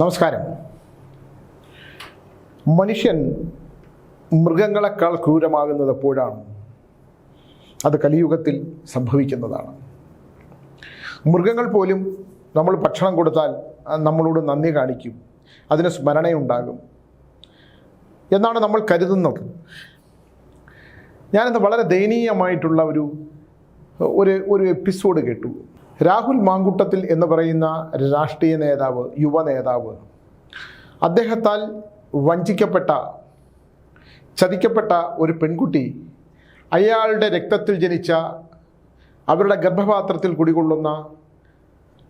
നമസ്കാരം. മനുഷ്യൻ മൃഗങ്ങളെക്കാൾ ക്രൂരമാകുന്നത് എപ്പോഴാണ്? അത് കലിയുഗത്തിൽ സംഭവിക്കുന്നതാണ്. മൃഗങ്ങൾ പോലും നമ്മൾ ഭക്ഷണം കൊടുത്താൽ നമ്മളോട് നന്ദി കാണിക്കും. അതിന് സ്മരണയുണ്ടാകും. എന്നാണ് നമ്മൾ കരുതുന്നത്. ഞാനിന്ന് വളരെ ദയനീയമായിട്ടുള്ള ഒരു ഒരു ഒരു എപ്പിസോഡ് കേട്ടു. രാഹുൽ മാങ്കുട്ടത്തിൽ എന്ന് പറയുന്ന രാഷ്ട്രീയ നേതാവ് യുവ നേതാവ്. അദ്ദേഹത്താൽ വഞ്ചിക്കപ്പെട്ട ചതിക്കപ്പെട്ട ഒരു പെൺകുട്ടി അയാളുടെ രക്തത്തിൽ ജനിച്ച അവരുടെ ഗർഭപാത്രത്തിൽ കുടികൊള്ളുന്ന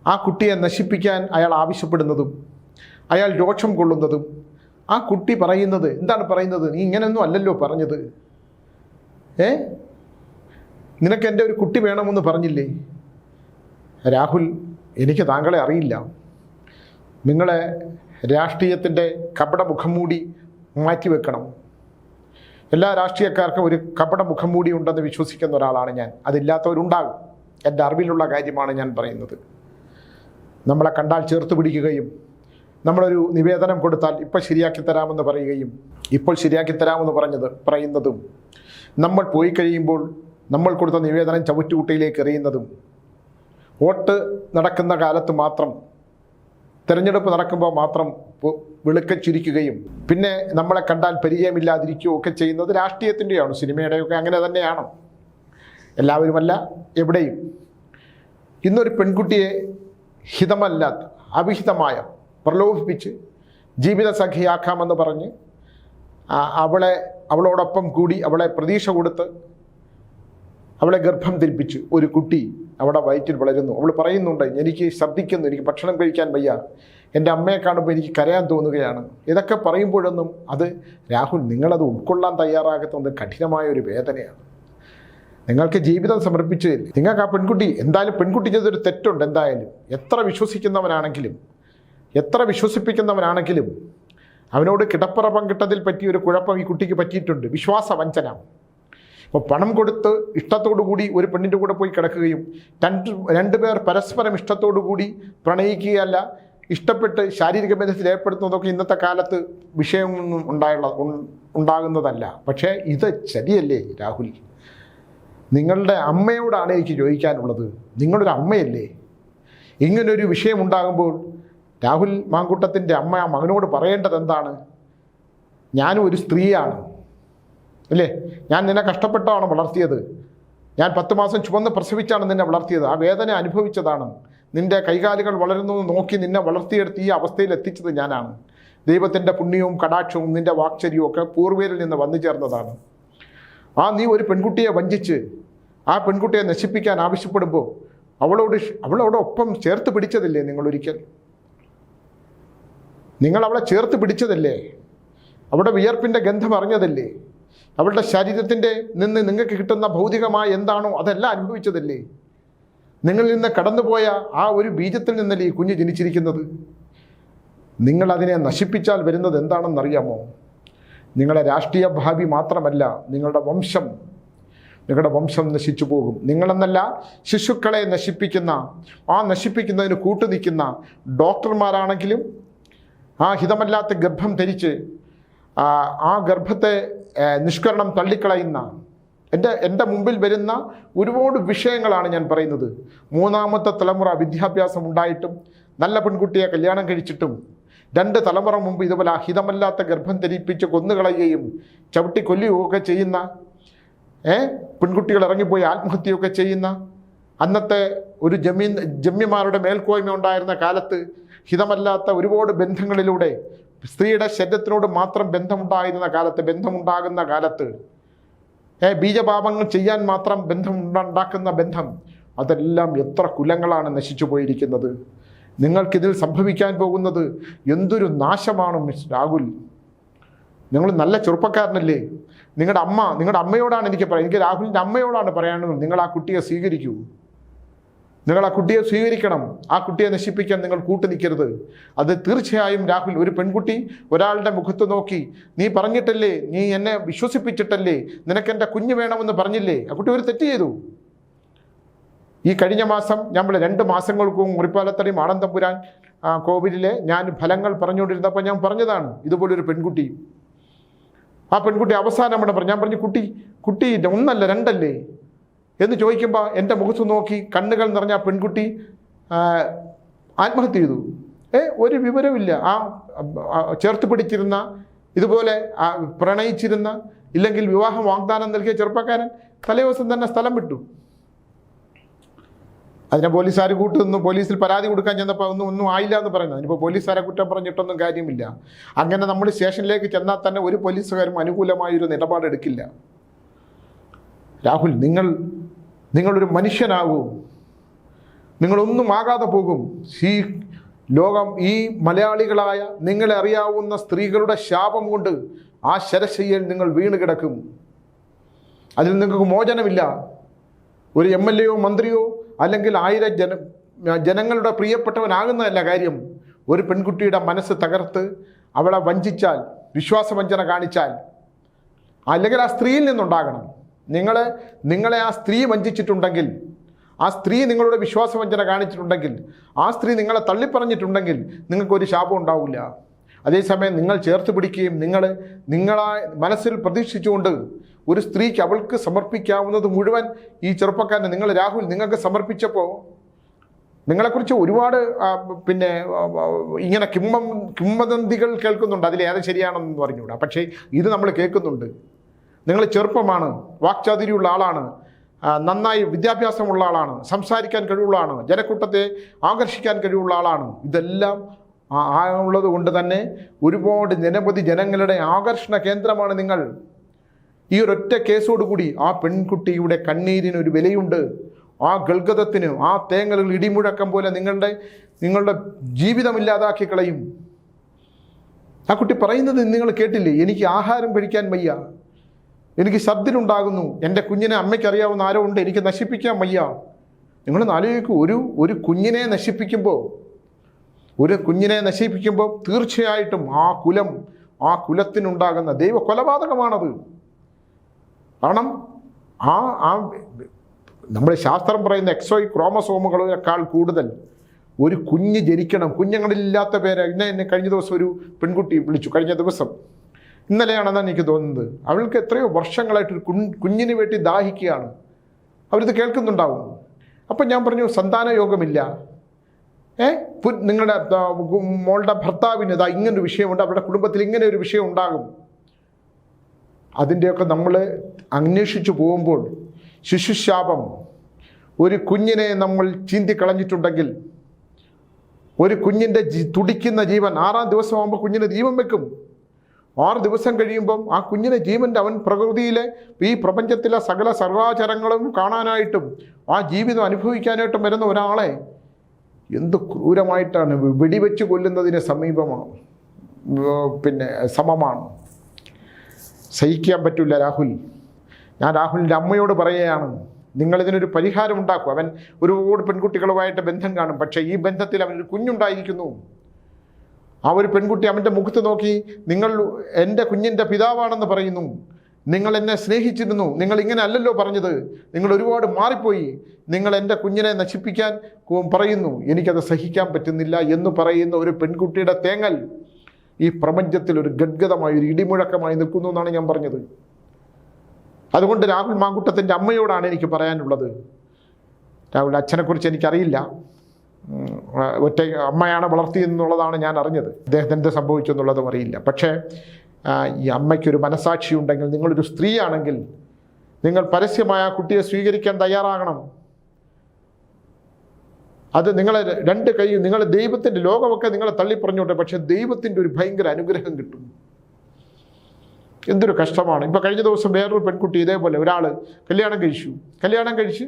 ആ കുട്ടിയെ നശിപ്പിക്കാൻ അയാൾ ആവശ്യപ്പെടുന്നതും അയാൾ രോക്ഷം കൊള്ളുന്നതും ആ കുട്ടി പറയുന്നത് എന്താണ് പറയുന്നത്? നീ ഇങ്ങനെയൊന്നും അല്ലല്ലോ പറഞ്ഞത്. ഏ? നിനക്ക് എന്റെ ഒരു കുട്ടി വേണമെന്ന് പറഞ്ഞില്ലേ? രാഹുൽ എനിക്ക് താങ്കളെ അറിയില്ല. നിങ്ങളെ രാഷ്ട്രീയത്തിന്റെ കപട മുഖം മൂടി മാറ്റിവെക്കണം. എല്ലാ രാഷ്ട്രീയക്കാർക്കും ഒരു കപട മുഖം മൂടി ഉണ്ടെന്ന് വിശ്വസിക്കുന്ന ഒരാളാണ് ഞാൻ. അതില്ലാത്തവരുണ്ടാകും. എന്റെ അറിവിലുള്ള കാര്യമാണ് ഞാൻ പറയുന്നത്. നമ്മളെ കണ്ടാൽ ചേർത്ത് പിടിക്കുകയും നമ്മളൊരു നിവേദനം കൊടുത്താൽ ഇപ്പോൾ ശരിയാക്കി തരാമെന്ന് പറയുകയും ഇപ്പോൾ ശരിയാക്കി തരാമെന്ന് പറഞ്ഞത് പറയുന്നതും നമ്മൾ പോയി കഴിയുമ്പോൾ നമ്മൾ കൊടുത്ത നിവേദനം ചവിറ്റുകുട്ടയിലേക്ക് എറിയുന്നതും വോട്ട് നടക്കുന്ന കാലത്ത് മാത്രം തിരഞ്ഞെടുപ്പ് നടക്കുമ്പോൾ മാത്രം വിളുക്കം ചിരിക്കുകയും പിന്നെ നമ്മളെ കണ്ടാൽ പരിചയമില്ലാതിരിക്കുകയും ഒക്കെ ചെയ്യുന്നത് രാഷ്ട്രീയത്തിന്റെയാണ് സിനിമയുടെയൊക്കെ അങ്ങനെ തന്നെയാണ്. എല്ലാവരുമല്ല എവിടെയും. ഇന്നൊരു പെൺകുട്ടിയെ ഹിതമല്ലാത്ത അവിഹിതമായ പ്രലോഭിപ്പിച്ച് ജീവിത സഖിയാക്കാമെന്ന് പറഞ്ഞ് അവളെ അവളോടൊപ്പം കൂടി അവളെ പ്രതീക്ഷ കൊടുത്ത് അവളെ ഗർഭം ധരിപ്പിച്ച് ഒരു കുട്ടി അവിടെ വയറ്റിൽ വളരുന്നു. അവൾ പറയുന്നുണ്ട് എനിക്ക് ശബ്ദിക്കുന്നു എനിക്ക് ഭക്ഷണം കഴിക്കാൻ വയ്യ. എന്റെ അമ്മയെ കാണുമ്പോൾ എനിക്ക് കരയാൻ തോന്നുകയാണ്. ഇതൊക്കെ പറയുമ്പോഴൊന്നും അത് രാഹുൽ നിങ്ങളത് ഉൾക്കൊള്ളാൻ തയ്യാറാകുന്നത് കഠിനമായ ഒരു വേദനയാണ്. നിങ്ങൾക്ക് ജീവിതം സമർപ്പിച്ചതില്ല? നിങ്ങൾക്ക് ആ പെൺകുട്ടി എന്തായാലും പെൺകുട്ടി ചെയ്തൊരു തെറ്റുണ്ട് എന്തായാലും. എത്ര വിശ്വസിക്കുന്നവനാണെങ്കിലും എത്ര വിശ്വസിപ്പിക്കുന്നവനാണെങ്കിലും അവനോട് കിടപ്പറ പങ്കിട്ടതിൽ പറ്റിയ ഒരു കുഴപ്പം ഈ കുട്ടിക്ക് പറ്റിയിട്ടുണ്ട്. വിശ്വാസവഞ്ചന. അപ്പോൾ പണം കൊടുത്ത് ഇഷ്ടത്തോടു കൂടി ഒരു പെണ്ണിന്റെ കൂടെ പോയി കിടക്കുകയും രണ്ട് രണ്ടുപേർ പരസ്പരം ഇഷ്ടത്തോടു കൂടി പ്രണയിക്കുകയല്ല ഇഷ്ടപ്പെട്ട് ശാരീരിക ബന്ധത്തിൽ ഏർപ്പെടുത്തുന്നതൊക്കെ ഇന്നത്തെ കാലത്ത് വിഷയമൊന്നും ഉണ്ടായുള്ള ഉണ്ടാകുന്നതല്ല. പക്ഷേ ഇത് ശരിയല്ലേ രാഹുൽ? നിങ്ങളുടെ അമ്മയോടാണ് എനിക്ക് ചോദിക്കാനുള്ളത്. നിങ്ങളൊരു അമ്മയല്ലേ? ഇങ്ങനൊരു വിഷയം ഉണ്ടാകുമ്പോൾ രാഹുൽ മാങ്കൂട്ടത്തിന്റെ അമ്മ മകനോട് പറയേണ്ടത് എന്താണ് ഞാനും ഒരു സ്ത്രീയാണ്. അല്ലേ ഞാൻ നിന്നെ കഷ്ടപ്പെട്ടാണ് വളർത്തിയത്. ഞാൻ പത്ത് മാസം ചുവന്ന് പ്രസവിച്ചാണ് നിന്നെ വളർത്തിയത്. ആ വേദന അനുഭവിച്ചതാണ്. നിന്റെ കൈകാലുകൾ വളരുന്നത് നോക്കി നിന്നെ വളർത്തിയെടുത്ത് ഈ അവസ്ഥയിൽ എത്തിച്ചത് ഞാനാണ്. ദൈവത്തിന്റെ പുണ്യവും കടാക്ഷവും നിന്റെ വാക്ചര്യവും ഒക്കെ പൂർവയിൽ നിന്ന് വന്നു ചേർന്നതാണ്. ആ നീ ഒരു പെൺകുട്ടിയെ വഞ്ചിച്ച് ആ പെൺകുട്ടിയെ നശിപ്പിക്കാൻ ആവശ്യപ്പെടുമ്പോൾ അവളോട് ഷ്- അവളോട് ഒപ്പം ചേർത്ത് പിടിച്ചതില്ലേ നിങ്ങൾ ഒരിക്കൽ? നിങ്ങൾ അവളെ ചേർത്ത് പിടിച്ചതല്ലേ? അവിടെ വിയർപ്പിന്റെ ഗന്ധം അറിഞ്ഞതല്ലേ? അവളുടെ ശരീരത്തിന്റെ നിന്ന് നിങ്ങൾക്ക് കിട്ടുന്ന ഭൗതികമായ എന്താണോ അതെല്ലാം അനുഭവിച്ചതല്ലേ? നിങ്ങളിൽ നിന്ന് കടന്നുപോയ ആ ഒരു ബീജത്തിൽ നിന്നല്ലേ ഈ കുഞ്ഞ് ജനിച്ചിരിക്കുന്നത്? നിങ്ങളതിനെ നശിപ്പിച്ചാൽ വരുന്നത് എന്താണെന്നറിയാമോ നിങ്ങളുടെ രാഷ്ട്രീയ ഭാവി മാത്രമല്ല നിങ്ങളുടെ വംശം നിങ്ങളുടെ വംശം നശിച്ചു പോകും. നിങ്ങളെന്നല്ല ശിശുക്കളെ നശിപ്പിക്കുന്ന ആ നശിപ്പിക്കുന്നതിന് കൂട്ടുനിൽക്കുന്ന ഡോക്ടർമാരാണെങ്കിലും ആ ഹിതമല്ലാത്ത ഗർഭം ധരിച്ച് ആ, ഗർഭത്തെ നിഷ്കരണം തള്ളിക്കളയുന്ന എന്റെ എന്റെ മുമ്പിൽ വരുന്ന ഒരുപാട് വിഷയങ്ങളാണ് ഞാൻ പറയുന്നത്. മൂന്നാമത്തെ തലമുറ വിദ്യാഭ്യാസം ഉണ്ടായിട്ടും നല്ല പെൺകുട്ടിയെ കല്യാണം കഴിച്ചിട്ടും രണ്ട് തലമുറ മുമ്പ് ഇതുപോലെ അഹിതമല്ലാത്ത ഗർഭം ധരിപ്പിച്ച് കൊന്നുകളയുകയും ചവിട്ടി കൊല്ലുകയൊക്കെ ചെയ്യുന്ന ഏ പെൺകുട്ടികൾ ഇറങ്ങിപ്പോയി ആത്മഹത്യയൊക്കെ ചെയ്യുന്ന അന്നത്തെ ഒരു ജമീൻ ജമ്യമാരുടെ മേൽക്കോയ്മ ഉണ്ടായിരുന്ന കാലത്ത് ഹിതമല്ലാത്ത ഒരുപാട് ബന്ധങ്ങളിലൂടെ സ്ത്രീയുടെ ശരീരത്തിനോട് മാത്രം ബന്ധമുണ്ടായിരുന്ന കാലത്ത് ബന്ധമുണ്ടാകുന്ന കാലത്ത് ബീജപാപങ്ങൾ ചെയ്യാൻ മാത്രം ബന്ധമുണ്ടാക്കുന്ന ബന്ധം അതെല്ലാം എത്ര കുലങ്ങളാണ് നശിച്ചു പോയിരിക്കുന്നത്. നിങ്ങൾക്കിതിൽ സംഭവിക്കാൻ പോകുന്നത് എന്തൊരു നാശമാണ് മിസ് രാഹുൽ? നിങ്ങൾ നല്ല ചെറുപ്പക്കാരനല്ലേ? നിങ്ങളുടെ അമ്മ നിങ്ങളുടെ അമ്മയോടാണ് എനിക്ക് പറയാം എനിക്ക് രാഹുലിന്റെ അമ്മയോടാണ് പറയാനുള്ളത്. നിങ്ങൾ ആ കുട്ടിയെ സ്വീകരിക്കൂ. നിങ്ങൾ ആ കുട്ടിയെ സ്വീകരിക്കണം ആ കുട്ടിയെ നശിപ്പിക്കാൻ നിങ്ങൾ കൂട്ടു നിൽക്കരുത്. അത് തീർച്ചയായും രാഹുൽ ഒരു പെൺകുട്ടി ഒരാളുടെ മുഖത്ത് നോക്കി നീ പറഞ്ഞിട്ടല്ലേ നീ എന്നെ വിശ്വസിപ്പിച്ചിട്ടല്ലേ നിനക്ക് എന്റെ കുഞ്ഞ് വേണമെന്ന് പറഞ്ഞില്ലേ? ആ കുട്ടി ഒരു തെറ്റ് ചെയ്തു. ഈ കഴിഞ്ഞ മാസം നമ്മൾ രണ്ട് മാസങ്ങൾക്കും മുറിപ്പാലത്തടി മാടന്തമ്പുരാൻ കോവിലിലെ ഞാൻ ഫലങ്ങൾ പറഞ്ഞുകൊണ്ടിരുന്നപ്പോൾ ഞാൻ പറഞ്ഞതാണ് ഇതുപോലൊരു പെൺകുട്ടി. ആ പെൺകുട്ടി അവസാനം അവിടെ പറഞ്ഞു ഞാൻ പറഞ്ഞു കുട്ടി കുട്ടി ഒന്നല്ല രണ്ടല്ലേ? എന്ന് ചോദിക്കുമ്പോൾ എന്റെ മുഖത്ത് നോക്കി കണ്ണുകൾ നിറഞ്ഞ പെൺകുട്ടി ആത്മഹത്യ ചെയ്തു. ഏ ഒരു വിവരമില്ല ആ ചേർത്ത് പിടിച്ചിരുന്ന ഇതുപോലെ പ്രണയിച്ചിരുന്ന ഇല്ലെങ്കിൽ വിവാഹം വാഗ്ദാനം നൽകിയ ചെറുപ്പക്കാരൻ തലേദിവസം തന്നെ സ്ഥലം വിട്ടു. അതിനെ പോലീസുകാർ കൂട്ടുനിന്ന് പോലീസിൽ പരാതി കൊടുക്കാൻ ചെന്നപ്പോൾ ഒന്നും ഒന്നും ആയില്ല എന്ന് പറയുന്നത്. അതിനിപ്പോൾ പോലീസുകാരെ കുറ്റം പറഞ്ഞിട്ടൊന്നും കാര്യമില്ല. അങ്ങനെ നമ്മൾ സ്റ്റേഷനിലേക്ക് ചെന്നാൽ തന്നെ ഒരു പോലീസുകാരും അനുകൂലമായൊരു നിലപാടെടുക്കില്ല. രാഹുൽ നിങ്ങൾ നിങ്ങളൊരു മനുഷ്യനാകും. നിങ്ങളൊന്നും ആകാതെ പോകും. ഈ ലോകം ഈ മലയാളികളായ നിങ്ങളെ അറിയാവുന്ന സ്ത്രീകളുടെ ശാപം കൊണ്ട് ആ ശരശയ്യയിൽ നിങ്ങൾ വീണ് കിടക്കും. അതിൽ നിങ്ങൾക്ക് മോചനമില്ല. ഒരു എം എൽ എയോ മന്ത്രിയോ അല്ലെങ്കിൽ ആയിരം ജന ജനങ്ങളുടെ പ്രിയപ്പെട്ടവനാകുന്നതല്ല കാര്യം. ഒരു പെൺകുട്ടിയുടെ മനസ്സ് തകർത്ത് അവളെ വഞ്ചിച്ചാൽ വിശ്വാസവഞ്ചന കാണിച്ചാൽ അല്ലെങ്കിൽ ആ സ്ത്രീയിൽ നിന്നുണ്ടാകണം. നിങ്ങളെ നിങ്ങളെ ആ സ്ത്രീ വഞ്ചിച്ചിട്ടുണ്ടെങ്കിൽ ആ സ്ത്രീ നിങ്ങളുടെ വിശ്വാസവഞ്ചന കാണിച്ചിട്ടുണ്ടെങ്കിൽ ആ സ്ത്രീ നിങ്ങളെ തള്ളിപ്പറഞ്ഞിട്ടുണ്ടെങ്കിൽ നിങ്ങൾക്കൊരു ശാപം ഉണ്ടാവില്ല. അതേസമയം നിങ്ങൾ ചേർത്ത് പിടിക്കുകയും നിങ്ങൾ നിങ്ങളെ മനസ്സിൽ പ്രതീക്ഷിച്ചുകൊണ്ട് ഒരു സ്ത്രീക്ക് അവൾക്ക് സമർപ്പിക്കാവുന്നത് മുഴുവൻ ഈ ചെറുപ്പക്കാരനെ നിങ്ങൾ രാഹുൽ നിങ്ങൾക്ക് സമർപ്പിച്ചപ്പോൾ നിങ്ങളെക്കുറിച്ച് ഒരുപാട് പിന്നെ ഇങ്ങനെ കിംബം കിംവദന്തികൾ കേൾക്കുന്നുണ്ട്. അതിലേത് ശരിയാണെന്ന് പറഞ്ഞുകൂടാ. പക്ഷേ ഇത് നമ്മൾ കേൾക്കുന്നുണ്ട്. നിങ്ങൾ ചെറുപ്പമാണ് വാക്ചാതുരിയുള്ള ആളാണ് നന്നായി വിദ്യാഭ്യാസമുള്ള ആളാണ് സംസാരിക്കാൻ കഴിവുള്ള ആളാണ് ജനക്കൂട്ടത്തെ ആകർഷിക്കാൻ കഴിവുള്ള ആളാണ്. ഇതെല്ലാം ആ- ആ ഉള്ളത് കൊണ്ട് തന്നെ ഒരുപാട് നിരവധി ജനങ്ങളുടെ ആകർഷണ കേന്ദ്രമാണ് നിങ്ങൾ. ഈ ഒരൊറ്റ കേസോടുകൂടി ആ പെൺകുട്ടിയുടെ കണ്ണീരിന് ഒരു വിലയുണ്ട്. ആ ഗൾഗതത്തിന് ആ തേങ്ങലുകൾ ഇടിമുഴക്കം പോലെ നിങ്ങളുടെ നിങ്ങളുടെ ജീവിതം ഇല്ലാതാക്കി കളയും. ആ കുട്ടി പറയുന്നത് നിങ്ങൾ കേട്ടില്ലേ? എനിക്ക് ആഹാരം കഴിക്കാൻ വയ്യ. എനിക്ക് ശബ്ദിലുണ്ടാകുന്നു. എന്റെ കുഞ്ഞിനെ അമ്മയ്ക്കറിയാവുന്ന ആരോ ഉണ്ട്. എനിക്ക് നശിപ്പിക്കാൻ വയ്യ. നിങ്ങൾ ആലോചിക്കൂ. ഒരു ഒരു കുഞ്ഞിനെ നശിപ്പിക്കുമ്പോൾ ഒരു കുഞ്ഞിനെ നശിപ്പിക്കുമ്പോൾ തീർച്ചയായിട്ടും ആ കുലം ആ കുലത്തിനുണ്ടാകുന്ന ദൈവ കൊലപാതകമാണത് കാരണം ആ ആ നമ്മുടെ ശാസ്ത്രം പറയുന്ന എക്സോയി ക്രോമസോമുകളേക്കാൾ കൂടുതൽ ഒരു കുഞ്ഞ് ജനിക്കണം. കുഞ്ഞുങ്ങളില്ലാത്ത പേര്. എന്നെ എന്നെ കഴിഞ്ഞ ദിവസം ഒരു പെൺകുട്ടി വിളിച്ചു. കഴിഞ്ഞ ദിവസം. ഇന്നലെയാണെന്നാണ് എനിക്ക് തോന്നുന്നത്. അവൾക്ക് എത്രയോ വർഷങ്ങളായിട്ട് ഒരു കുഞ്ഞ് കുഞ്ഞിന് വേണ്ടി ദാഹിക്കുകയാണ്. അവരിത് കേൾക്കുന്നുണ്ടാവും. അപ്പം ഞാൻ പറഞ്ഞു സന്താന യോഗമില്ല. ഏ? നിങ്ങളുടെ മോളുടെ ഭർത്താവിന് ഇതാ ഇങ്ങനൊരു വിഷയമുണ്ട് അവരുടെ കുടുംബത്തിൽ ഇങ്ങനെ ഒരു വിഷയം ഉണ്ടാകും അതിന്റെയൊക്കെ നമ്മൾ അന്വേഷിച്ചു പോകുമ്പോൾ ശിശുശാപം ഒരു കുഞ്ഞിനെ നമ്മൾ ചീന്തിക്കളഞ്ഞിട്ടുണ്ടെങ്കിൽ ഒരു കുഞ്ഞിന്റെ തുടിക്കുന്ന ജീവൻ ആറാം ദിവസമാകുമ്പോൾ കുഞ്ഞിന് ജീവൻ വെക്കും. ആറ് ദിവസം കഴിയുമ്പം ആ കുഞ്ഞിനെ ജീവന്റെ അവൻ പ്രകൃതിയിലെ ഈ പ്രപഞ്ചത്തിലെ സകല സർവാചരങ്ങളും കാണാനായിട്ടും ആ ജീവിതം അനുഭവിക്കാനായിട്ടും വരുന്ന ഒരാളെ എന്ത് ക്രൂരമായിട്ടാണ് വെടിവെച്ച് കൊല്ലുന്നതിന് സമീപമാണ്. പിന്നെ സമമാണ്. സഹിക്കാൻ പറ്റില്ല രാഹുൽ. ഞാൻ രാഹുലിന്റെ അമ്മയോട് പറയുകയാണ് നിങ്ങളിതിനൊരു പരിഹാരം ഉണ്ടാക്കും. അവൻ ഒരുപാട് പെൺകുട്ടികളുമായിട്ട് ബന്ധം കാണും. പക്ഷേ ഈ ബന്ധത്തിൽ അവനൊരു കുഞ്ഞുണ്ടായിരിക്കുന്നു. ആ ഒരു പെൺകുട്ടി അവന്റെ മുഖത്ത് നോക്കി നിങ്ങൾ എന്റെ കുഞ്ഞിന്റെ പിതാവാണെന്ന് പറയുന്നു. നിങ്ങൾ എന്നെ സ്നേഹിച്ചിരുന്നു. നിങ്ങൾ ഇങ്ങനെ അല്ലല്ലോ പറഞ്ഞത്. നിങ്ങൾ ഒരുപാട് മാറിപ്പോയി. നിങ്ങൾ എന്റെ കുഞ്ഞിനെ നശിപ്പിക്കാൻ പറയുന്നു. എനിക്കത് സഹിക്കാൻ പറ്റുന്നില്ല എന്ന് പറയുന്ന ഒരു പെൺകുട്ടിയുടെ തേങ്ങൽ ഈ പ്രപഞ്ചത്തിൽ ഒരു ഗദ്ഗതമായി ഒരു ഇടിമുഴക്കമായി നിൽക്കുന്നു എന്നാണ് ഞാൻ പറഞ്ഞത്. അതുകൊണ്ട് രാഹുൽ മാങ്കുട്ടത്തിന്റെ അമ്മയോടാണ് എനിക്ക് പറയാനുള്ളത്. രാഹുൽ അച്ഛനെക്കുറിച്ച് എനിക്കറിയില്ല. ഒറ്റ അമ്മയാണ് വളർത്തിയെന്നുള്ളതാണ് ഞാൻ അറിഞ്ഞത്. അദ്ദേഹത്തിന് എന്ത് സംഭവിച്ചു എന്നുള്ളതും അറിയില്ല. പക്ഷേ ഈ അമ്മയ്ക്കൊരു മനസാക്ഷി ഉണ്ടെങ്കിൽ നിങ്ങളൊരു സ്ത്രീയാണെങ്കിൽ നിങ്ങൾ പരസ്യമായ കുട്ടിയെ സ്വീകരിക്കാൻ തയ്യാറാകണം. അത് നിങ്ങളെ രണ്ട് കൈയും നിങ്ങൾ ദൈവത്തിന്റെ ലോകമൊക്കെ നിങ്ങളെ തള്ളിപ്പറഞ്ഞോട്ടെ പക്ഷേ ദൈവത്തിന്റെ ഒരു ഭയങ്കര അനുഗ്രഹം കിട്ടും എന്തൊരു കഷ്ടമാണ്. ഇപ്പോൾ കഴിഞ്ഞ ദിവസം വേറൊരു പെൺകുട്ടി ഇതേപോലെ ഒരാൾ കല്യാണം കഴിച്ചു. കല്യാണം കഴിച്ച്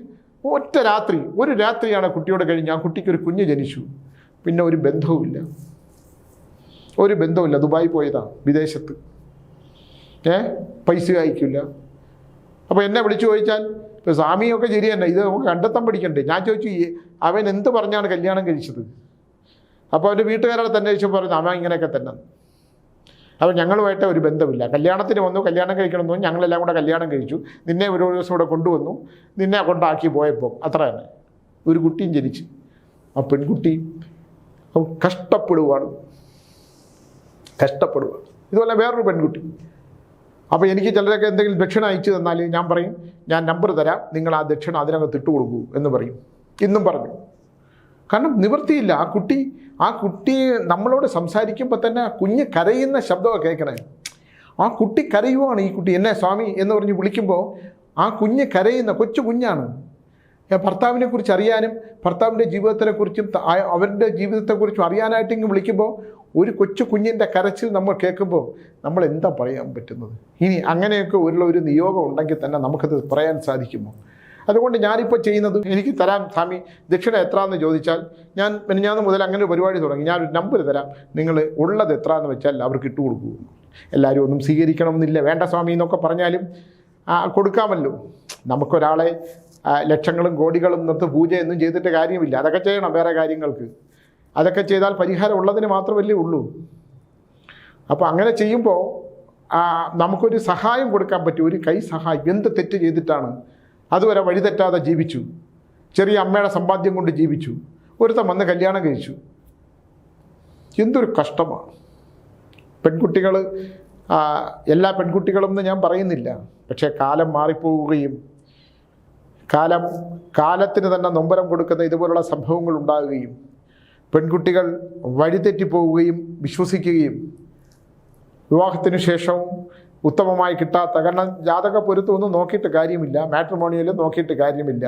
ഒറ്റ രാത്രി ഒരു രാത്രിയാണ് കുട്ടിയോട് കഴിഞ്ഞ് ആ കുട്ടിക്ക് ഒരു കുഞ്ഞ് ജനിച്ചു. പിന്നെ ഒരു ബന്ധവുമില്ല. ഒരു ബന്ധവുമില്ല. ദുബായി പോയതാണ് വിദേശത്ത്. ഏ? പൈസ അയക്കില്ല. അപ്പോൾ എന്നെ വിളിച്ചു ചോദിച്ചാൽ ഇപ്പോൾ സ്വാമിയൊക്കെ ശരി തന്നെ ഇത് നമുക്ക് കണ്ടെത്താൻ പഠിക്കണ്ടേ? ഞാൻ ചോദിച്ചു "ഈ അവൻ എന്ത് പറഞ്ഞാണ് കല്യാണം കഴിച്ചത്? അപ്പോൾ അവന്റെ വീട്ടുകാരോട് തന്നെ ചോദിച്ചു പറഞ്ഞു അവൻ ഇങ്ങനെയൊക്കെ തന്നെ. അപ്പോൾ ഞങ്ങളുമായിട്ട് ഒരു ബന്ധമില്ല. കല്യാണത്തിന് വന്നു കല്യാണം കഴിക്കണമെന്ന് ഞങ്ങളെല്ലാം കൂടെ കല്യാണം കഴിച്ചു. നിന്നെ ഒരു ദിവസം ഇവിടെ കൊണ്ടുവന്നു. നിന്നെ കൊണ്ടാക്കി പോയപ്പോൾ അത്ര തന്നെ ഒരു കുട്ടിയും ജനിച്ചു. ആ പെൺകുട്ടി കഷ്ടപ്പെടുവാണ്. കഷ്ടപ്പെടുവാണ്. ഇതുപോലെ വേറൊരു പെൺകുട്ടി. അപ്പോൾ എനിക്ക് ചിലരൊക്കെ എന്തെങ്കിലും ദക്ഷിണ അയച്ചു തന്നാൽ ഞാൻ പറയും ഞാൻ നമ്പർ തരാം. നിങ്ങൾ ആ ദക്ഷിണ അതിനകത്ത് ഇട്ട് കൊടുക്കൂ എന്ന് പറയും. ഇന്നും പറഞ്ഞു. കാരണം നിവൃത്തിയില്ല. ആ കുട്ടി ആ കുട്ടി നമ്മളോട് സംസാരിക്കുമ്പോൾ തന്നെ ആ കുഞ്ഞ് കരയുന്ന ശബ്ദമാണ് കേൾക്കണേ. ആ കുട്ടി കരയുവാണ് ഈ കുട്ടി. എന്നെ സ്വാമി എന്ന് പറഞ്ഞ് വിളിക്കുമ്പോൾ ആ കുഞ്ഞ് കരയുന്ന കൊച്ചു കുഞ്ഞാണ്. ഭർത്താവിനെ കുറിച്ച് അറിയാനും ഭർത്താവിന്റെ ജീവിതത്തിനെക്കുറിച്ചും അവരുടെ ജീവിതത്തെക്കുറിച്ചും അറിയാനായിട്ട് വിളിക്കുമ്പോൾ ഒരു കൊച്ചു കുഞ്ഞിന്റെ കരച്ചിൽ നമ്മൾ കേൾക്കുമ്പോൾ നമ്മൾ എന്താ പറയാൻ പറ്റുന്നത്? ഇനി അങ്ങനെയൊക്കെ ഉള്ള ഒരു നിയോഗം ഉണ്ടെങ്കിൽ തന്നെ നമുക്കത് പറയാൻ സാധിക്കുമോ? അതുകൊണ്ട് ഞാനിപ്പോൾ ചെയ്യുന്നത് എനിക്ക് തരാം സ്വാമി ദക്ഷിണ എത്രയെന്ന് ചോദിച്ചാൽ ഞാൻ മിനിഞ്ഞാന്ന് മുതൽ അങ്ങനെ ഒരു പരിപാടി തുടങ്ങി. ഞാനൊരു നമ്പർ തരാം. നിങ്ങൾ ഉള്ളത് എത്ര എന്ന് വെച്ചാൽ അവർക്ക് ഇട്ട് കൊടുക്കൂ. എല്ലാവരും ഒന്നും സ്വീകരിക്കണം എന്നില്ല വേണ്ട സ്വാമി എന്നൊക്കെ പറഞ്ഞാലും കൊടുക്കാമല്ലോ. നമുക്കൊരാളെ ലക്ഷങ്ങളും കോടികളും നിർത്ത് പൂജയൊന്നും ചെയ്തിട്ട് കാര്യമില്ല. അതൊക്കെ ചെയ്യണം വേറെ കാര്യങ്ങൾക്ക്. അതൊക്കെ ചെയ്താൽ പരിഹാരം ഉള്ളതിന് മാത്രമല്ലേ ഉള്ളൂ. അപ്പോൾ അങ്ങനെ ചെയ്യുമ്പോൾ നമുക്കൊരു സഹായം കൊടുക്കാൻ പറ്റും. ഒരു കൈ സഹായം. എന്ത് തെറ്റ് ചെയ്തിട്ടാണ് അതുവരെ വഴിതെറ്റാതെ ജീവിച്ചു. ചെറിയ അമ്മയുടെ സമ്പാദ്യം കൊണ്ട് ജീവിച്ചു. ഒരുത്തൻ വന്ന് കല്യാണം കഴിച്ചു. എന്തൊരു കഷ്ടമാണ്. പെൺകുട്ടികൾ എല്ലാ പെൺകുട്ടികളും എന്ന് ഞാൻ പറയുന്നില്ല. പക്ഷേ കാലം മാറിപ്പോവുകയും കാലം കാലത്തിന് തന്നെ നൊമ്പരം കൊടുക്കുന്ന ഇതുപോലുള്ള സംഭവങ്ങൾ ഉണ്ടാകുകയും പെൺകുട്ടികൾ വഴിതെറ്റിപ്പോവുകയും വിശ്വസിക്കുകയും വിവാഹത്തിന് ശേഷവും ഉത്തമമായി കിട്ടാത്ത കാരണം ജാതക പൊരുത്തമൊന്നും നോക്കിയിട്ട് കാര്യമില്ല മാട്രിമോണിയൽ നോക്കിയിട്ട് കാര്യമില്ല.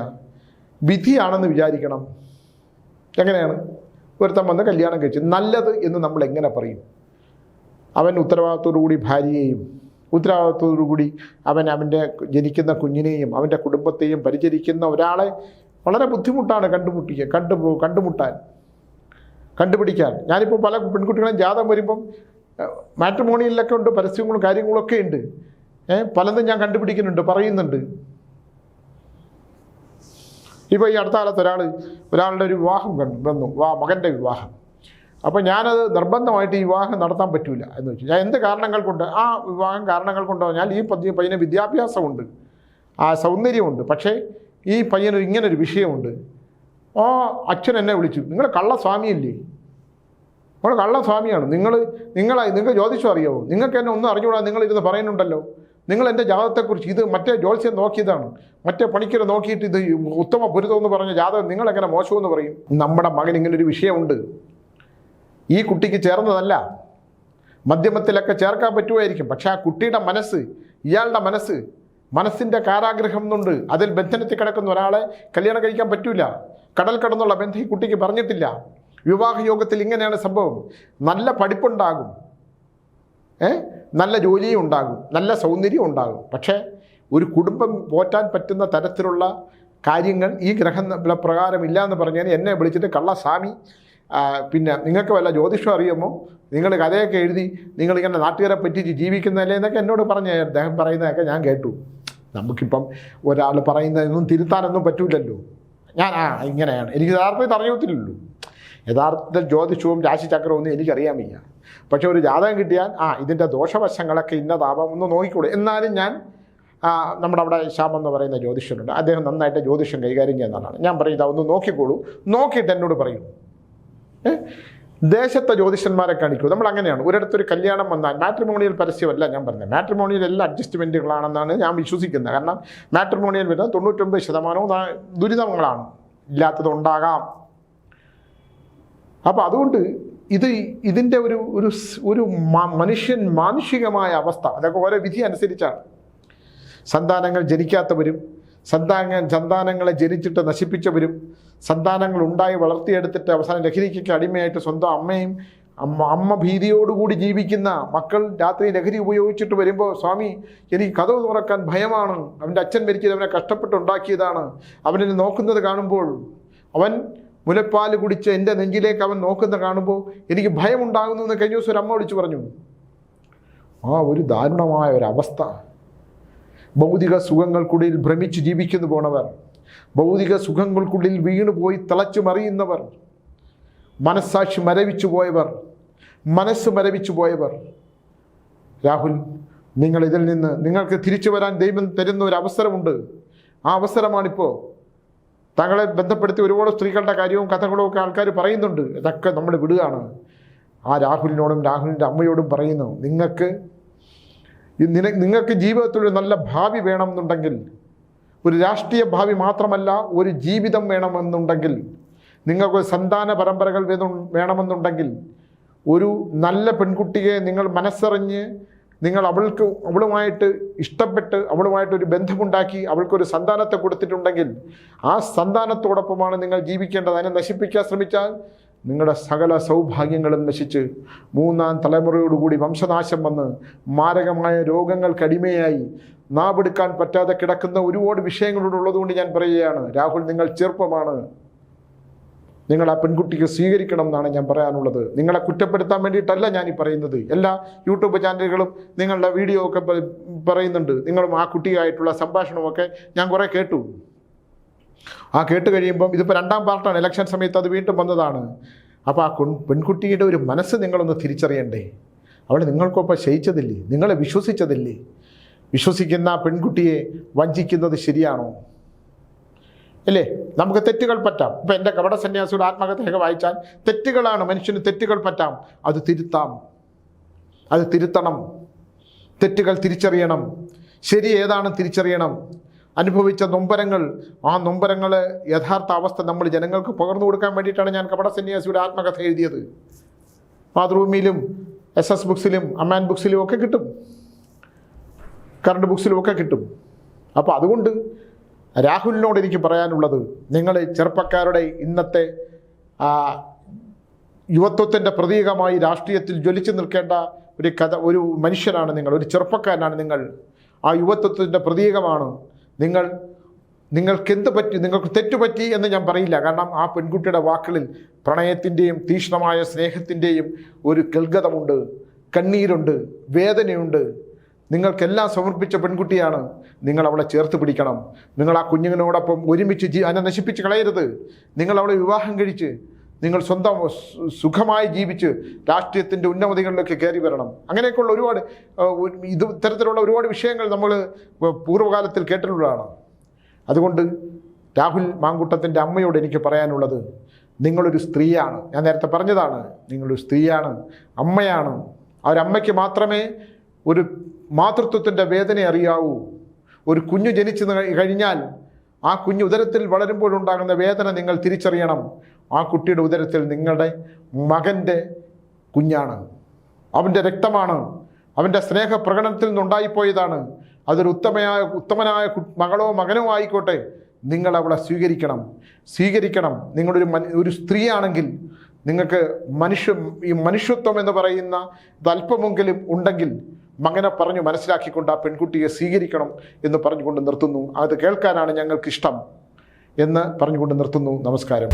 വിധിയാണെന്ന് വിചാരിക്കണം. എങ്ങനെയാണ്? ഒരുത്തം വന്ന് കല്യാണം കഴിച്ചു നല്ലത് എന്ന് നമ്മൾ എങ്ങനെ പറയും? അവൻ ഉത്തരവാദിത്തോടുകൂടി ഭാര്യയെയും ഉത്തരവാദിത്തോടുകൂടി അവൻ അവന്റെ ജനിക്കുന്ന കുഞ്ഞിനെയും അവന്റെ കുടുംബത്തെയും പരിചരിക്കുന്ന ഒരാളെ വളരെ ബുദ്ധിമുട്ടാണ് കണ്ടുമുട്ടിക്കുക കണ്ടു കണ്ടുമുട്ടാൻ കണ്ടുപിടിക്കാൻ. ഞാനിപ്പോൾ പല പെൺകുട്ടികളും ജാതം വരുമ്പം മാട്രിമോണിയലിലൊക്കെ ഉണ്ട് പരസ്യങ്ങളും കാര്യങ്ങളും ഒക്കെ ഉണ്ട്. പലതും ഞാൻ കണ്ടുപിടിക്കുന്നുണ്ട് പറയുന്നുണ്ട്. ഇപ്പോൾ ഈ അടുത്ത കാലത്ത് ഒരാൾ ഒരാളുടെ ഒരു വിവാഹം കണ്ടു വന്നു വാ മകന്റെ വിവാഹം. അപ്പോൾ ഞാനത് നിർബന്ധമായിട്ട് ഈ വിവാഹം നടത്താൻ പറ്റൂല എന്ന് വെച്ചു. ഞാൻ എന്ത് കാരണങ്ങൾ കൊണ്ട് ആ വിവാഹം കാരണങ്ങൾ കൊണ്ടോ ഞാൻ ഈ പയ്യ പയ്യന് വിദ്യാഭ്യാസമുണ്ട്. ആ സൗന്ദര്യമുണ്ട്. പക്ഷേ ഈ പയ്യന് ഇങ്ങനൊരു വിഷയമുണ്ട്. ആ അച്ഛൻ എന്നെ വിളിച്ചു. നിങ്ങൾ കള്ളസ്വാമിയല്ലേ? നമ്മൾ കള്ളസ്വാമിയാണ്. നിങ്ങൾ നിങ്ങളെ നിങ്ങൾക്ക് ജ്യോതിഷം അറിയാവോ? നിങ്ങൾക്ക് എന്നെ ഒന്നും അറിഞ്ഞുകൂടാ നിങ്ങളിരുന്ന് പറയുന്നുണ്ടല്ലോ. നിങ്ങൾ എന്റെ ജാതകത്തെക്കുറിച്ച് ഇത് മറ്റേ ജ്യോത്സ്യം നോക്കിയതാണ്. മറ്റേ പണിക്കരെ നോക്കിയിട്ട് ഇത് ഉത്തമ പൊരുത്തം എന്ന് പറഞ്ഞ ജാതകം നിങ്ങളെങ്ങനെ മോശമെന്ന് പറയും? നമ്മുടെ മകൻ ഇങ്ങനൊരു വിഷയമുണ്ട്. ഈ കുട്ടിക്ക് ചേർന്നതല്ല. മധ്യമത്തിലൊക്കെ ചേർക്കാൻ പറ്റുമായിരിക്കും. പക്ഷേ ആ കുട്ടിയുടെ മനസ്സ് ഇയാളുടെ മനസ്സ് മനസ്സിന്റെ കാരാഗ്രഹം എന്നുണ്ട്. അതിൽ ബന്ധനത്തിൽ കിടക്കുന്ന ഒരാളെ കല്യാണം കഴിക്കാൻ പറ്റില്ല കടൽ കടന്നുള്ള ബന്ധം ഈ കുട്ടിക്ക് പറഞ്ഞിട്ടില്ല. വിവാഹ യോഗത്തിൽ ഇങ്ങനെയാണ് സംഭവം. നല്ല പഠിപ്പുണ്ടാകും. ഏ? നല്ല ജോലിയും ഉണ്ടാകും. നല്ല സൗന്ദര്യം ഉണ്ടാകും. പക്ഷേ ഒരു കുടുംബം പോറ്റാൻ പറ്റുന്ന തരത്തിലുള്ള കാര്യങ്ങൾ ഈ ഗ്രഹ പ്രകാരം ഇല്ല എന്ന് പറഞ്ഞാൽ എന്നെ വിളിച്ചിട്ട് കള്ളസ്വാമി പിന്നെ നിങ്ങൾക്ക് വല്ല ജ്യോതിഷം അറിയുമോ? നിങ്ങൾ കഥയൊക്കെ എഴുതി നിങ്ങളിങ്ങനെ നാട്ടുകാരെ പറ്റിച്ച് ജീവിക്കുന്നതല്ലേ? എന്നൊക്കെ എന്നോട് പറഞ്ഞ അദ്ദേഹം പറയുന്നതൊക്കെ ഞാൻ കേട്ടു. നമുക്കിപ്പം ഒരാൾ പറയുന്നതൊന്നും തിരുത്താനൊന്നും പറ്റൂലല്ലോ. ഞാൻ ആ ഇങ്ങനെയാണ്. എനിക്ക് യഥാർത്ഥത്തിൽ അറിയത്തില്ലല്ലോ യഥാർത്ഥത്തിൽ ജ്യോതിഷവും രാശിചക്രവും ഒന്നും എനിക്കറിയാൻ വയ്യ. പക്ഷെ ഒരു ജാതകം കിട്ടിയാൽ ആ ഇതിന്റെ ദോഷവശങ്ങളൊക്കെ ഇന്നതാവാം ഒന്ന് നോക്കിക്കൂടെ. എന്നാലും ഞാൻ നമ്മുടെ അവിടെ ശ്യാം എന്ന് പറയുന്ന ജ്യോതിഷനുണ്ട്. അദ്ദേഹം നന്നായിട്ട് ജ്യോതിഷം കൈകാര്യം ചെയ്യുന്ന ആളാണ്. ഞാൻ പറയും ഒന്ന് നോക്കിക്കോളൂ. നോക്കിയിട്ട് എന്നോട് പറയൂ? ദേശത്തെ ജ്യോതിഷന്മാരെ കാണിക്കൂ. നമ്മൾ അങ്ങനെയാണ്. ഒരിടത്തൊരു കല്യാണം വന്നാൽ മാട്രിമോണിയൽ പരസ്യമല്ല ഞാൻ പറഞ്ഞത്. മാട്രിമോണിയൽ എല്ലാ അഡ്ജസ്റ്റ്മെന്റുകളാണെന്നാണ് ഞാൻ വിശ്വസിക്കുന്നത്. കാരണം മാട്രിമോണിയൽ വരുന്നത് തൊണ്ണൂറ്റൊമ്പത് ശതമാനവും ദുരിതങ്ങളാണ്. ഇല്ലാത്തത് ഉണ്ടാകാം. അപ്പോൾ അതുകൊണ്ട് ഇത് ഇതിന്റെ ഒരു ഒരു ഒരു മനുഷ്യൻ മാനുഷികമായ അവസ്ഥ. അതൊക്കെ ഓരോ വിധി അനുസരിച്ചാണ്. സന്താനങ്ങൾ ജനിക്കാത്തവരും സന്താന സന്താനങ്ങളെ ജനിച്ചിട്ട് നശിപ്പിച്ചവരും സന്താനങ്ങൾ ഉണ്ടായി വളർത്തിയെടുത്തിട്ട് അവസാനം ലഹരിക്കൊക്കെ അടിമയായിട്ട് സ്വന്തം അമ്മയും അമ്മ അമ്മ ഭീതിയോടുകൂടി ജീവിക്കുന്ന മക്കൾ രാത്രി ലഹരി ഉപയോഗിച്ചിട്ട് വരുമ്പോൾ സ്വാമി എനിക്ക് കഥവ് തുറക്കാൻ ഭയമാണ്. അവന്റെ അച്ഛൻ മരിച്ചത് അവനെ കഷ്ടപ്പെട്ടുണ്ടാക്കിയതാണ് അവനെ നോക്കുന്നത് കാണുമ്പോൾ അവൻ മുലപ്പാൽ കുടിച്ച് എന്റെ നെഞ്ചിലേക്ക് അവൻ നോക്കുന്ന കാണുമ്പോൾ എനിക്ക് ഭയമുണ്ടാകുന്നു എന്ന് കഴിഞ്ഞ ദിവസം ഒരു അമ്മ വിളിച്ചു പറഞ്ഞു. ആ ഒരു ദാരുണമായ ഒരവസ്ഥ ഭൗതിക സുഖങ്ങൾക്കുള്ളിൽ ഭ്രമിച്ച് ജീവിക്കുന്നു പോണവർ. ഭൗതിക സുഖങ്ങൾക്കുള്ളിൽ വീണുപോയി തിളച്ചു മറിയുന്നവർ. മനസ്സാക്ഷി മരവിച്ചു പോയവർ. മനസ്സ് മരവിച്ചു പോയവർ. രാഹുൽ നിങ്ങൾ ഇതിൽ നിന്ന് നിങ്ങൾക്ക് തിരിച്ചു വരാൻ ദൈവം തരുന്ന ഒരു അവസരമുണ്ട്. ആ അവസരമാണിപ്പോൾ താങ്കളെ ബന്ധപ്പെടുത്തി ഒരുപാട് സ്ത്രീകളുടെ കാര്യവും കഥകളും ഒക്കെ ആൾക്കാർ പറയുന്നുണ്ട്. ഇതൊക്കെ നമ്മൾ വിടുകയാണ്. ആ രാഹുലിനോടും രാഹുലിന്റെ അമ്മയോടും പറയുന്നു നിങ്ങൾക്ക് നിങ്ങൾക്ക് ജീവിതത്തിൽ ഒരു നല്ല ഭാവി വേണമെന്നുണ്ടെങ്കിൽ ഒരു രാഷ്ട്രീയ ഭാവി മാത്രമല്ല ഒരു ജീവിതം വേണമെന്നുണ്ടെങ്കിൽ നിങ്ങൾക്ക് സന്താന പരമ്പരകൾ വേണം- വേണമെന്നുണ്ടെങ്കിൽ ഒരു നല്ല പെൺകുട്ടിയെ നിങ്ങൾ മനസ്സറിഞ്ഞ് നിങ്ങൾ അവൾക്ക് അവളുമായിട്ട് ഇഷ്ടപ്പെട്ട് അവളുമായിട്ട് ഒരു ബന്ധമുണ്ടാക്കി അവൾക്കൊരു സന്താനത്തെ കൊടുത്തിട്ടുണ്ടെങ്കിൽ ആ സന്താനത്തോടൊപ്പമാണ് നിങ്ങൾ ജീവിക്കേണ്ടത്. അതിനെ നശിപ്പിക്കാൻ ശ്രമിച്ചാൽ നിങ്ങളുടെ സകല സൗഭാഗ്യങ്ങളും നശിച്ച് മൂന്നാം തലമുറയോടുകൂടി വംശനാശം വന്ന് മാരകമായ രോഗങ്ങൾക്കടിമയായി നാവെടുക്കാൻ പറ്റാതെ കിടക്കുന്ന ഒരുപാട് വിഷയങ്ങളോടുള്ളതുകൊണ്ട് ഞാൻ പറയുകയാണ് രാഹുൽ നിങ്ങൾ ചെറുപ്പമാണ്. നിങ്ങൾ ആ പെൺകുട്ടിക്ക് സ്വീകരിക്കണം എന്നാണ് ഞാൻ പറയാനുള്ളത്. നിങ്ങളെ കുറ്റപ്പെടുത്താൻ വേണ്ടിയിട്ടല്ല ഞാൻ ഈ പറയുന്നത്. എല്ലാ യൂട്യൂബ് ചാനലുകളും നിങ്ങളുടെ വീഡിയോ ഒക്കെ പറയുന്നുണ്ട്. നിങ്ങളും ആ കുട്ടിയായിട്ടുള്ള സംഭാഷണമൊക്കെ ഞാൻ കുറേ കേട്ടു. ആ കേട്ട് കഴിയുമ്പം ഇതിപ്പോൾ രണ്ടാം പാർട്ടാണ്. ഇലക്ഷൻ സമയത്ത് അത് വീണ്ടും വന്നതാണ്. അപ്പോൾ ആ പെൺകുട്ടിയുടെ ഒരു മനസ്സ് നിങ്ങളൊന്ന് തിരിച്ചറിയണ്ടേ? അവൾ നിങ്ങൾക്കൊപ്പം ശയിച്ചതില്ലേ? നിങ്ങളെ വിശ്വസിച്ചതില്ലേ? വിശ്വസിക്കുന്ന പെൺകുട്ടിയെ വഞ്ചിക്കുന്നത് ശരിയാണോ? അല്ലേ? നമുക്ക് തെറ്റുകൾ പറ്റാം. ഇപ്പം എന്റെ കപട സന്യാസിയുടെ ആത്മകഥയൊക്കെ വായിച്ചാൽ തെറ്റുകളാണ് മനുഷ്യന് തെറ്റുകൾ പറ്റാം. അത് തിരുത്താം. അത് തിരുത്തണം. തെറ്റുകൾ തിരിച്ചറിയണം. ശരി ഏതാണ് തിരിച്ചറിയണം? അനുഭവിച്ച നൊമ്പരങ്ങൾ. ആ നൊമ്പരങ്ങളെ യഥാർത്ഥ അവസ്ഥ നമ്മൾ ജനങ്ങൾക്ക് പകർന്നു കൊടുക്കാൻ വേണ്ടിയിട്ടാണ് ഞാൻ കപട സന്യാസിയുടെ ആത്മകഥ എഴുതിയത്. മാതൃഭൂമിയിലും എസ് എസ് ബുക്സിലും അമ്മാൻ ബുക്സിലും ഒക്കെ കിട്ടും. കറണ്ട് ബുക്സിലും ഒക്കെ കിട്ടും. അപ്പോൾ അതുകൊണ്ട് രാഹുലിനോട് എനിക്ക് പറയാനുള്ളത് നിങ്ങൾ ചെറുപ്പക്കാരുടെ ഇന്നത്തെ യുവത്വത്തിന്റെ പ്രതീകമായി രാഷ്ട്രീയത്തിൽ ജ്വലിച്ചു നിൽക്കേണ്ട ഒരു കഥ ഒരു മനുഷ്യനാണ് നിങ്ങൾ ഒരു ചെറുപ്പക്കാരനാണ് നിങ്ങൾ. ആ യുവത്വത്തിന്റെ പ്രതീകമാണ് നിങ്ങൾ നിങ്ങൾക്ക് എന്ത് പറ്റി നിങ്ങൾക്ക് തെറ്റുപറ്റി എന്ന് ഞാൻ പറയില്ല. കാരണം ആ പെൺകുട്ടിയുടെ വാക്കുകളിൽ പ്രണയത്തിന്റെയും തീക്ഷ്ണമായ സ്നേഹത്തിന്റെയും ഒരു കൽഗതമുണ്ട് കണ്ണീരുണ്ട് വേദനയുണ്ട്. നിങ്ങൾക്കെല്ലാം സമർപ്പിച്ച പെൺകുട്ടിയാണ്. നിങ്ങൾ അവളെ ചേർത്ത് പിടിക്കണം. നിങ്ങൾ ആ കുഞ്ഞിനോടൊപ്പം ഒരുമിച്ച് ജീ അതിനെ നശിപ്പിച്ച് കളയരുത്. നിങ്ങൾ അവളെ വിവാഹം കഴിച്ച് നിങ്ങൾ സ്വന്തം സുഖമായി ജീവിച്ച് രാഷ്ട്രീയത്തിന്റെ ഉന്നമതികളിലേക്ക് കയറി വരണം. അങ്ങനെയൊക്കെയുള്ള ഒരുപാട് ഇത് ഇത്തരത്തിലുള്ള ഒരുപാട് വിഷയങ്ങൾ നമ്മൾ പൂർവകാലത്തിൽ കേട്ടിട്ടുള്ളതാണ്. അതുകൊണ്ട് രാഹുൽ മാങ്കുട്ടത്തിന്റെ അമ്മയോട് എനിക്ക് പറയാനുള്ളത് നിങ്ങളൊരു സ്ത്രീയാണ്. ഞാൻ നേരത്തെ പറഞ്ഞതാണ് നിങ്ങളൊരു സ്ത്രീയാണ് അമ്മയാണ്. ആ ഒരു അമ്മയ്ക്ക് മാത്രമേ ഒരു മാതൃത്വത്തിന്റെ വേദന അറിയാവൂ. ഒരു കുഞ്ഞു ജനിച്ചു കഴിഞ്ഞാൽ ആ കുഞ്ഞു ഉദരത്തിൽ വളരുമ്പോഴുണ്ടാകുന്ന വേദന നിങ്ങൾ തിരിച്ചറിയണം. ആ കുട്ടിയുടെ ഉദരത്തിൽ നിങ്ങളുടെ മകന്റെ കുഞ്ഞാണ്. അവന്റെ രക്തമാണ്. അവന്റെ സ്നേഹ പ്രകടനത്തിൽ നിന്നുണ്ടായിപ്പോയതാണ്. അതൊരു ഉത്തമയായ ഉത്തമനായ മകളോ മകനോ ആയിക്കോട്ടെ നിങ്ങൾ അവളെ സ്വീകരിക്കണം. സ്വീകരിക്കണം. നിങ്ങളൊരു ഒരു സ്ത്രീയാണെങ്കിൽ നിങ്ങൾക്ക് മനുഷ്യ ഈ മനുഷ്യത്വം എന്ന് പറയുന്ന അല്പമെങ്കിലും ഉണ്ടെങ്കിൽ മകനെ പറഞ്ഞു മനസ്സിലാക്കിക്കൊണ്ട് ആ പെൺകുട്ടിയെ സ്വീകരിക്കണം എന്ന് പറഞ്ഞുകൊണ്ട് നിർത്തുന്നു. അത് കേൾക്കാനാണ് ഞങ്ങൾക്കിഷ്ടം എന്ന് പറഞ്ഞുകൊണ്ട് നിർത്തുന്നു. നമസ്കാരം.